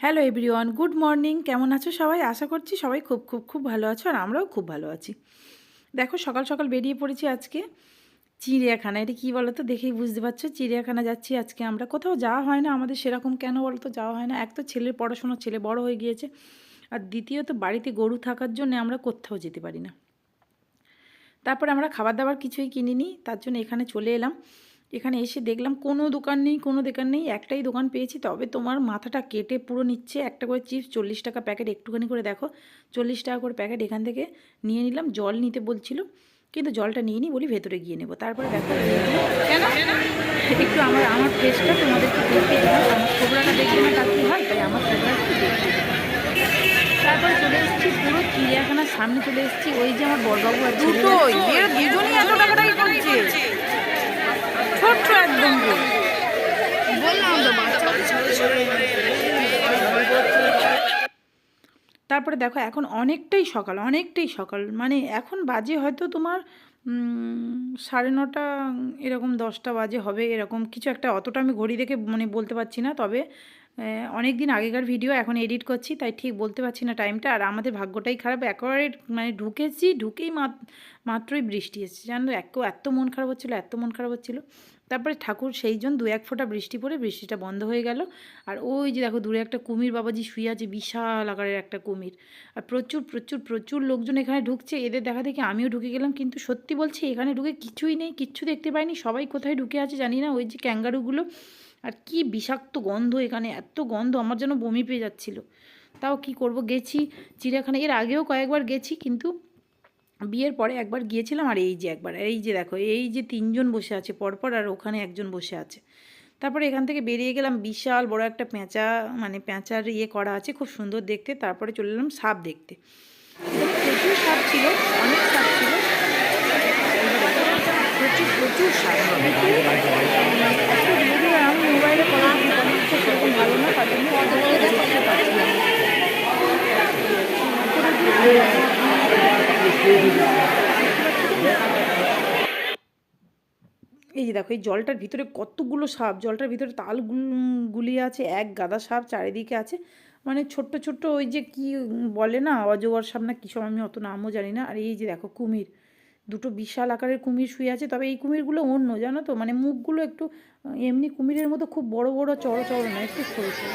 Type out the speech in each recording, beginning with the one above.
Hello everyone good morning কেমন আছো সবাই? আশা করছি সবাই খুব খুব খুব ভালো আছো আর আমরাও খুব ভালো আছি। দেখো, সকাল সকাল বেরিয়ে পড়েছি আজকে চিড়িয়াখানা। এটা কী বলো তো দেখেই বুঝতে পারছ, চিড়িয়াখানা যাচ্ছি আজকে আমরা। কোথাও যাওয়া হয় না আমাদের সেরকম কেন বলো তো যাওয়া হয় না। এক তো ছেলের পড়াশোনা, ছেলে বড় হয়ে গিয়েছে। আর দ্বিতীয়ত, বাড়িতে গরু থাকার জন্য আমরা কোথাও যেতে পারি না। তারপরে আমরা খাবার দাবার কিছুই কিনিনি, তার জন্য এখানে চলে এলাম। এখানে এসে দেখলাম কোনো দোকান নেই কোনো দোকান নেই একটাই দোকান পেয়েছি। তবে তোমার মাথাটা কেটে পুরো নিচ্ছে একটা করে চিপস চল্লিশ টাকা প্যাকেট একটুখানি করে দেখো চল্লিশ টাকা করে প্যাকেট এখান থেকে নিয়ে নিলাম জল নিতে বলছিল কিন্তু জলটা নিয়ে নিই বলি ভেতরে গিয়ে নেব। তারপরে দেখো কেন? একটু আমার আমার ফেসটা তোমাদেরকে দেখে দিলাম আমার খোবরাটা দেখবে না তার হয় তাই আমার একটু তারপরে চলে এসেছি পুরো চিড়িয়াখানার সামনে চলে এসেছি ওই যে আমার বড়বাবু আর দুটোই দুজনই এত করছে। একদম তারপরে দেখো, এখন অনেকটাই সকাল অনেকটাই সকাল। মানে এখন বাজে হয়তো তোমার সাড়ে নটা, এরকম দশটা বাজে হবে, এরকম কিছু একটা। অতটা আমি ঘড়ি দেখে মানে বলতে পারছি না, তবে অনেক দিন আগেকার ভিডিও এখন এডিট করছি, তাই ঠিক বলতে পারছি না টাইমটা আর আমাদের ভাগ্যটাই খারাপ, একেবারে মানে ঢুকেছি, ঢুকেই মাত- মাত্রই বৃষ্টি এসেছে। জানো এত এত মন খারাপ হচ্ছিল, এত মন খারাপ হচ্ছিল। তারপরে ঠাকুর সেই জন দু এক ফোঁটা বৃষ্টি পড়ে বৃষ্টিটা বন্ধ হয়ে গেল। আর ওই যে দেখো, দূরে একটা কুমির বাবাজি শুয়ে আছে, বিশাল আকারের একটা কুমির। আর প্রচুর প্রচুর প্রচুর লোকজন এখানে ঢুকছে, এদের দেখা দেখি আমিও ঢুকে গেলাম। কিন্তু সত্যি বলছি, এখানে ঢুকে কিছুই নেই, কিচ্ছু দেখতে পাইনি। সবাই কোথায় ঢুকে আছে জানি না, ওই যে ক্যাঙ্গারুগুলো আর কি বিষাক্ত গন্ধ এখানে, এত গন্ধ আমার যেন বমি পেয়ে যাচ্ছিল। তাও কি করব? গেছি চিড়িয়াখানা, এর আগেও কয়েকবার গেছি কিন্তু বিয়ের পরে একবার গিয়েছিলাম আর এই যে একবার, এই যে দেখো, এই যে তিনজন বসে আছে, পরপর আর ওখানে একজন বসে আছে। তারপরে এখান থেকে বেরিয়ে গেলাম, বিশাল বড় একটা পেঁচা মানে পেঁচার ইয়ে করা আছে, খুব সুন্দর দেখতে। তারপরে চলে এলাম সাপ দেখতে। প্রচুর সাপ ছিল, অনেক সাপ ছিল। প্রচুর প্রচুর সাপ কিন্তু একটু ধীরে ধীরে আমি মোবাইলে করা সেরকম ভালো না তার জন্য অত দেখতে পাচ্ছিলাম না। এই দেখো, এই জলটার ভিতরে কতগুলো সাপ, জলটার ভিতরে তাল গুল- আছে, এক গাদা সাপ চারিদিকে আছে। মানে ছোট্ট ছোট্ট ওই যে কি বলে না, অজগর সাপ না সব আমি অত নামও জানি না। আর এই যে দেখো কুমির, দুটো বিশাল আকারের কুমির শুয়ে আছে। তবে এই কুমিরগুলো অন্য, জানো তো? মানে মুখগুলো একটু এমনি কুমিরের মতো খুব বড় বড়, চড়ো চড়ো না, একটু সরু সরু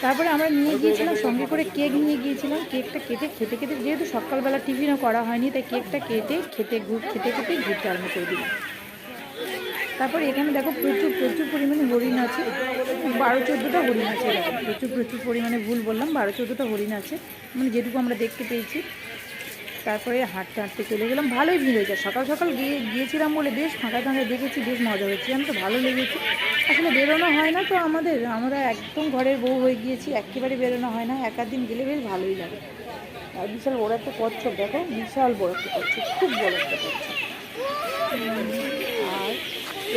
তারপরে আমরা নিয়ে গিয়েছিলাম, সঙ্গে করে কেক নিয়ে গিয়েছিলাম। কেকটা কেটে, খেতে খেতে, যেহেতু সকালবেলা টিফিনও করা হয়নি, তাই কেকটা কেটে, খেতে খেতে খেতে ঘুরতে আরম্ভ করে দিলাম। তারপরে এখানে দেখো প্রচুর প্রচুর পরিমাণে হরিণ আছে। বারো, চোদ্দোটা হরিণ আছে প্রচুর প্রচুর পরিমাণে ভুল বললাম, বারো, চোদ্দোটা হরিণ আছে। মানে যেটুকু আমরা দেখতে পেয়েছি। তারপরে হাঁটতে হাঁটতে চলে গেলাম। ভালোই ভিড় হয়েছে। সকাল সকাল গিয়ে, গিয়েছিলাম বলে বেশ ফাঁকা ফাঁকা দেখেছি, বেশ মজা হয়েছে। আমি তো ভালো লেগেছে। আসলে বেরোনো হয় না তো আমাদের। আমরা একদম ঘরের বউ হয়ে গিয়েছি, একেবারে বেরোনো হয় না। এক দিন গেলে বেশ ভালোই লাগে। আর বিশাল বড় একটা কচ্ছপ, দেখো। বিশাল বড় একটা কচ্ছপ, খুব বড় একটা কচ্ছপ।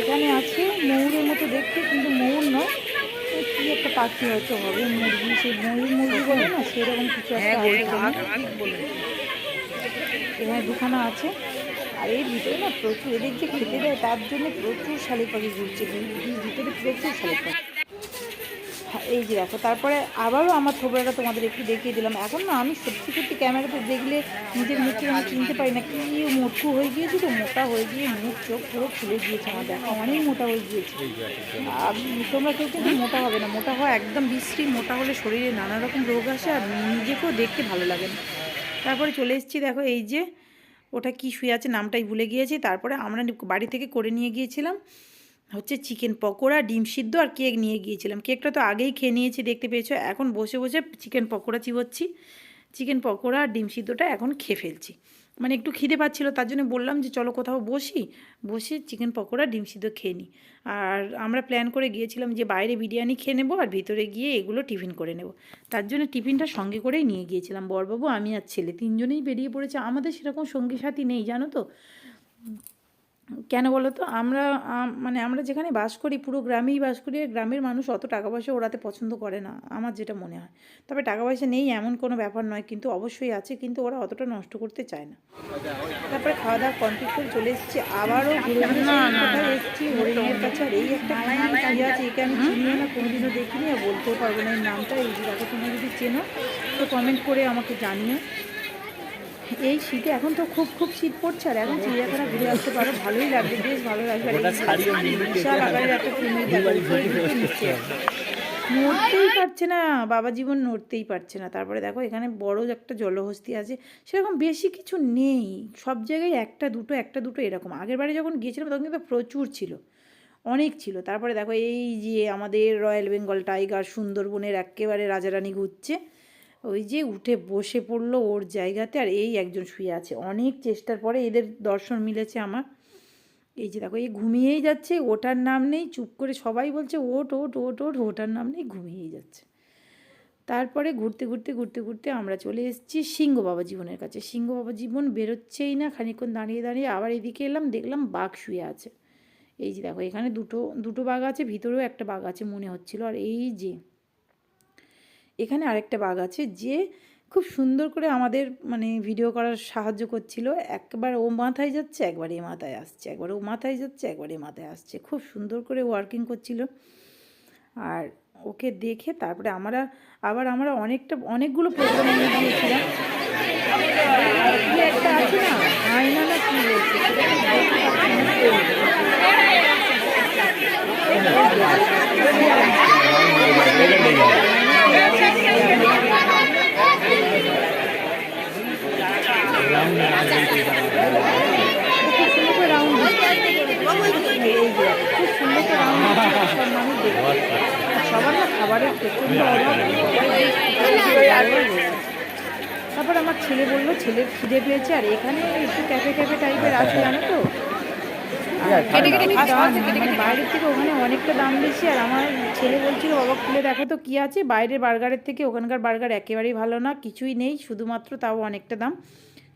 এখানে আছে ময়ূরের মতো দেখতে কিন্তু ময়ূর নয়। কি একটা পাখি হয়তো হবে মুরগি সেই ময়ূর মুরগি বলে না সেরকম কিছু একটা এখানে। এখানে দুখানা আছে। আর এর ভিতরে না প্রচুর এদের যে খেতে দেয় তার জন্য প্রচুর শালিক পাখি ঘুরছে ভিতরে প্রচুর শালিক পাখি হ্যাঁ, এই যে দেখো তারপরে আবারও আমার থোবড়াটা তোমাদের একটু দেখিয়ে দিলাম। এখন না আমি সত্যি সত্যি ক্যামেরাতে দেখলে নিজের মুখকে আমি চিনতে পারি না কি মোটকু হয়ে গিয়েছি তো মোটা হয়ে গিয়ে মুখ চোখ পুরো খুলে গিয়েছে আমার দেখো অনেক মোটা হয়ে গিয়েছে। তোমরা কেউ কিন্তু মোটা হবে না মোটা হওয়া একদম বিশ্রী মোটা হলে শরীরে নানা রকম রোগ আসে আর নিজেকেও দেখতে ভালো লাগে না। তারপরে চলে এসেছি দেখো এই যে ওটা কি শুয়ে আছে নামটাই ভুলে গিয়েছি। তারপরে আমরা বাড়ি থেকে করে নিয়ে গিয়েছিলাম। হচ্ছে চিকেন পকোড়া, ডিম সিদ্ধ আর কেক নিয়ে গিয়েছিলাম। কেকটা তো আগেই খেয়ে নিয়েছি, দেখতে পেয়েছ? এখন বসে বসে চিকেন পকোড়া চিবোচ্ছি। চিকেন পকোড়া আর ডিম সিদ্ধটা এখন খেয়ে ফেলছি। মানে একটু খিদে পাচ্ছিলো, তার জন্য বললাম যে চলো কোথাও বসি। বসে চিকেন পকোড়া, ডিম সিদ্ধ খেয়ে নিই। আর আমরা প্ল্যান করে গিয়েছিলাম যে বাইরে বিরিয়ানি খেয়ে নেব আর ভিতরে গিয়ে এগুলো টিফিন করে নেব। তার জন্য টিফিনটা সঙ্গে করেই নিয়ে গিয়েছিলাম। বরবাবু, আমি আর ছেলে, তিনজনেই বেরিয়ে পড়েছে। আমাদের সেরকম সঙ্গী সাথী নেই, জানো তো? কেন বলো তো? আমরা মানে আমরা যেখানে বাস করি পুরো গ্রামেই বাস করি গ্রামের মানুষ অত টাকা পয়সা ওড়াতে পছন্দ করে না আমার যেটা মনে হয়। তবে টাকা পয়সা নেই এমন কোনো ব্যাপার নয় কিন্তু অবশ্যই আছে কিন্তু ওরা অতটা নষ্ট করতে চায় না। তারপরে খাওয়া দাওয়া কমপ্লিট করে চলে এসেছি আবারও কোথায় এসেছি? হরিণের কাছে। আর এই একটা কি আছে একে আমি চিনিও না কোনোদিনও দেখিনি আর বলতেও পারব না এই নামটা। এই দেখো তোমরা যদি চেনো তো কমেন্ট করে আমাকে জানিও। এই শীতে এখন তো খুব খুব শীত পড়ছে আর এখন চিড়িয়াখানা ঘুরে আসতে পারো। ভালোই লাগবে বেশ ভালো লাগবে। বিশাল আকারের একটা নিচ্ছে। নড়তেই পারছে না বাবা জীবন নড়তেই পারছে না। তারপরে দেখো এখানে বড় একটা জলহস্তি আছে। সেরকম বেশি কিছু নেই। সব জায়গায় একটা দুটো একটা দুটো এরকম। আগের বারে যখন গিয়েছিলাম তখন কিন্তু প্রচুর ছিল। অনেক ছিল। তারপরে দেখো এই যে আমাদের রয়্যাল বেঙ্গল টাইগার সুন্দরবনের একেবারে রাজারানী ঘুরছে। ওই যে উঠে বসে পড়ল ওর জায়গাতে আর এই একজন শুয়ে আছে। অনেক চেষ্টার পরে এদের দর্শন মিলেছে আমার। এই যে দেখো, এই ঘুমিয়েই যাচ্ছে, ওটার নাম নেই, চুপ করে সবাই বলছে ওট ওট ওট ওট ওটার নাম নেই, ঘুমিয়েই যাচ্ছে। তারপরে ঘুরতে ঘুরতে ঘুরতে ঘুরতে আমরা চলে এসেছি সিংহ বাবা জীবনের কাছে। সিংহ বাবা জীবন বেরোচ্ছেই না, খানিকক্ষণ দাঁড়িয়ে দাঁড়িয়ে আবার এদিকে এলাম, দেখলাম বাঘ শুয়ে আছে। এই যে দেখো, এখানে দুটো দুটো বাঘ আছে, ভিতরেও একটা বাঘ আছে মনে হচ্ছিল। আর এই যে এখানে আরেকটা বাঘ আছে যে খুব সুন্দর করে আমাদের মানে ভিডিও করার সাহায্য করছিল। একবার ও মাথায় যাচ্ছে একবার এ মাথায় আসছে একবার ও মাথায় যাচ্ছে একবার এ মাথায় আসছে। খুব সুন্দর করে ওয়ার্কিং করছিল। আর ওকে দেখে তারপরে আমরা আবার আমরা অনেকটা অনেকগুলো প্রোগ্রাম নিয়ে গিয়েছিলাম। একটা আছে না? আয়না না কি বলছে সেটা ঠিক বলতে পারছি না। খুব সুন্দর করে রাউন্ড এই যে খুব সুন্দর করে রাউন্ড সব মানুষ দেখবে আর সবার না খাবারের প্রচণ্ড অভাব তারপর আমার ছেলে বলল ছেলে খিদে পেয়েছে আর এখানে একটু ক্যাফে ক্যাফে টাইপের আছে জানো তো? খাস, দাম, কেটে কেটে মানে বাইরের থেকে ওখানে অনেকটা দাম বেশি আর আমার ছেলে বলছিল বাবা খুলে দেখো তো কী আছে? বাইরের বার্গারের থেকে ওখানকার বার্গার একেবারেই ভালো না কিছুই নেই শুধুমাত্র তাও অনেকটা দাম।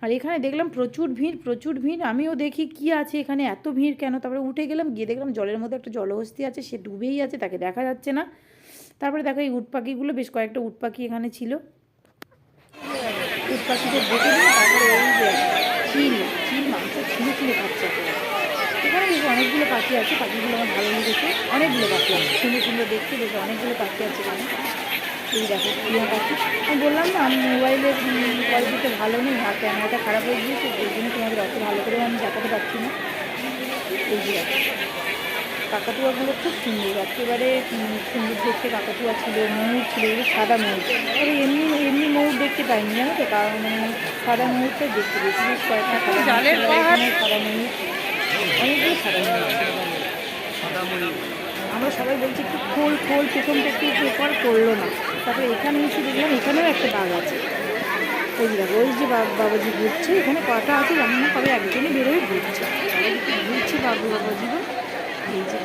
আর এখানে দেখলাম প্রচুর ভিড় প্রচুর ভিড় আমিও দেখি কি আছে এখানে এত ভিড় কেন? তারপরে উঠে গেলাম গিয়ে দেখলাম জলের মধ্যে একটা জলহস্তি আছে সে ডুবেই আছে তাকে দেখা যাচ্ছে না। তারপরে দেখো এই উট পাখিগুলো বেশ কয়েকটা উট পাখি এখানে ছিল। উট পাখিদের দেখে তারপরে এই যে চিল চিল মাংস ছিঁড়ে ছিঁড়ে খাচ্ছে এখানে বেশ অনেকগুলো পাখি আছে, পাখিগুলো আমার ভালো লেগেছে। অনেকগুলো পাখি আছে, সুন্দর সুন্দর দেখতে বেশ অনেকগুলো পাখি আছে এখানে। এই দেখো টিয়া পাখি। আমি বললাম না, আমি মোবাইলের কোয়ালিটিটা ভালো নেই, আর ক্যামেরাটা খারাপ হয়ে গিয়েছে ওই জন্য তোমাদের অত ভালো করে আমি দেখাতে পারছি না। এই যে কাকাতুয়াগুলো খুব সুন্দর। একেবারে সুন্দর দেখতে কাকাতুয়া ছিল, ময়ূর ছিল সাদা ময়ূর। তবে এমনি এমনি ময়ূর দেখতে পাইনি, জানো তো? কারণ মানে সাদা ময়ূরটাই দেখতে পেয়েছি। বেশ কয়েকটা সাদা ময়ূর অনেকগুলো সাদা ময়ূর। আমরা সবাই বলছি, একটু খোল খোল, প্রথমটা একটু পেপার করল না। তারপরে এখানে এসে দেখলাম, এখানেও একটা বাঘ আছে। ওই দেখো, ওই যে বাবাজি ঘুরছে। এখানে কটা আছে জানি না, তবে একজনই বেরোয় ঘুরছে। ঘুরছে বাবু বাবাজি যে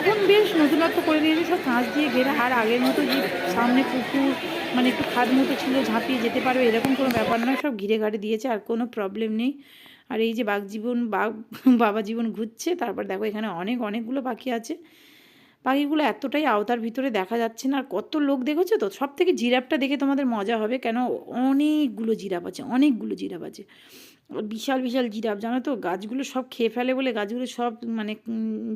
এখন বেশ নতুনত্ব করে দিয়েছে, সব কাঁচ দিয়ে ঘেরা আর আগের মতো যে সামনে পুকুর মানে একটু খাদ মতো ছিল, ঝাঁপিয়ে যেতে পারবে, এরকম কোনো ব্যাপার নয়। সব ঘিরে ঘাড়ে দিয়েছে, আর কোনো প্রবলেম নেই। আর এই যে বাঘ জীবন, বাঘ, বাবা জীবন ঘুরছে, তারপর দেখো এখানে অনেক, অনেকগুলো পাখি আছে। পাখিগুলো এতটাই আওতার ভিতরে দেখা যাচ্ছে না। আর কত লোক দেখেছ তো? সব থেকে জিরাফটা দেখে তোমাদের মজা হবে, কেন অনেকগুলো জিরাফ আছে, অনেকগুলো জিরাফ আছে। বিশাল বিশাল জিরাফ। জানো তো, গাছগুলো সব খেয়ে ফেলে বলে গাছগুলো সব মানে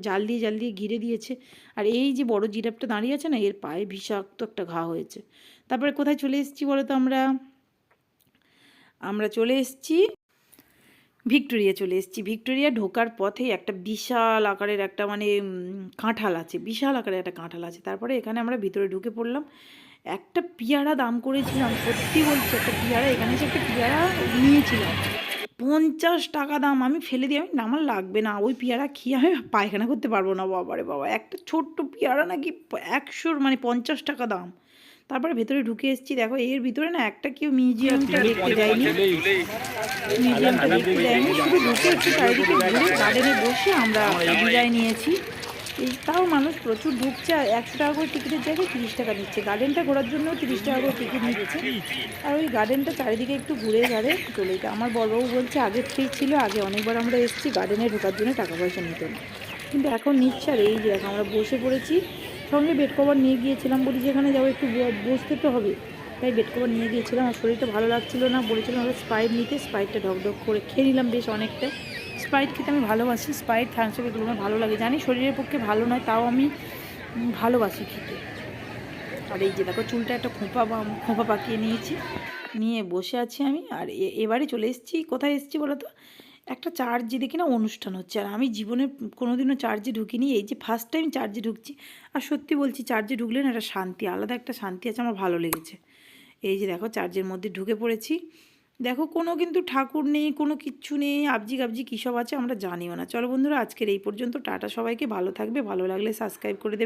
জাল দিয়ে জাল দিয়ে ঘিরে দিয়েছে। আর এই যে বড় জিরাফটা দাঁড়িয়ে আছে না, এর পায়ে বিষাক্ত একটা ঘা হয়েছে। তারপরে কোথায় চলে এসেছি বলো তো আমরা? আমরা চলে এসেছি ভিক্টোরিয়া চলে এসেছি। ভিক্টোরিয়া ঢোকার পথে একটা বিশাল আকারের একটা মানে কাঁঠাল আছে। বিশাল আকারের একটা কাঁঠাল আছে। তারপরে এখানে আমরা ভিতরে ঢুকে পড়লাম। একটা পেয়ারা দাম করেছিলাম, সত্যি বলছি, একটা পেয়ারা। এখানে এসে একটা পেয়ারা নিয়েছিলাম। পঞ্চাশ টাকা দাম আমি ফেলে দিই আমি আমার লাগবে না ওই পেয়ারা খেয়ে আমি পায়খানা করতে পারব না বাবারে বাবা। একটা ছোট্ট পেয়ারা নাকি একশোর মানে পঞ্চাশ টাকা দাম। তারপরে ভেতরে ঢুকে এসেছি দেখো এর ভিতরে না একটা কেউ মিউজিয়ামটা দেখতে যায়নি। মিউজিয়ামটা দেখতে যায়নি শুধু ঢুকে একটু চারিদিকে ঘুরে গার্ডেনে বসে আমরা বিদায় নিয়েছি। তাও মানুষ প্রচুর ঢুকছে আর একশো টাকা করে টিকিটের জায়গায় তিরিশ টাকা নিচ্ছে। গার্ডেনটা ঘোরার জন্য তিরিশ টাকা করে টিকিট নিচ্ছে। আর ওই গার্ডেনটা চারিদিকে একটু ঘুরে ঘাড়ে চলে যেতে আমার বড়বাবু বলছে, আগে ফ্রি ছিল, আগে অনেকবার আমরা এসেছি গার্ডেনে ঢোকার জন্য টাকা পয়সা নিত না। কিন্তু এখন নিচ্ছে আর এই যে এখন আমরা বসে পড়েছি, সঙ্গে বেড কভার নিয়ে গিয়েছিলাম বলি যেখানে যাব একটু বসতে তো হবে। তাই বেড কভার নিয়ে গিয়েছিলাম আর শরীরটা ভালো লাগছিল না, বলেছিলাম আমরা স্প্রাইট নিতে। স্প্রাইটটা ঢকঢক করে খেয়ে নিলাম বেশ অনেকটা। স্প্রাইট খেতে আমি ভালোবাসি। স্প্রাইট থামসআপ এগুলো আমার ভালো লাগে। জানি শরীরের পক্ষে ভালো নয়, তাও আমি ভালোবাসি খেতে। আর এই যে দেখো, চুলটা একটা খোঁপা খোঁপা পাকিয়ে নিয়েছি। নিয়ে বসে আছি আমি। আর এবারে চলে এসেছি। কোথায় এসেছি বলো তো? একটা চার্জে দেখি না অনুষ্ঠান হচ্ছে। আর আমি জীবনে কোনোদিনও চার্জে ঢুকিনি। এই যে ফার্স্ট টাইম চার্জে ঢুকছি। আর সত্যি বলছি, চার্জে ঢুকলে না একটা শান্তি, আলাদা একটা শান্তি আছে, আমার ভালো লেগেছে। এই যে দেখো, চার্জের মধ্যে ঢুকে পড়েছি। দেখো, কোনো কিন্তু ঠাকুর নেই, কোনো কিচ্ছু নেই, আবজি গাবজি কী সব আছে আমরা জানিও না। চলো বন্ধুরা, আজকের এই পর্যন্ত। টাটা সবাইকে, ভালো থাকবে, ভালো লাগলে সাবস্ক্রাইব করে দেবে।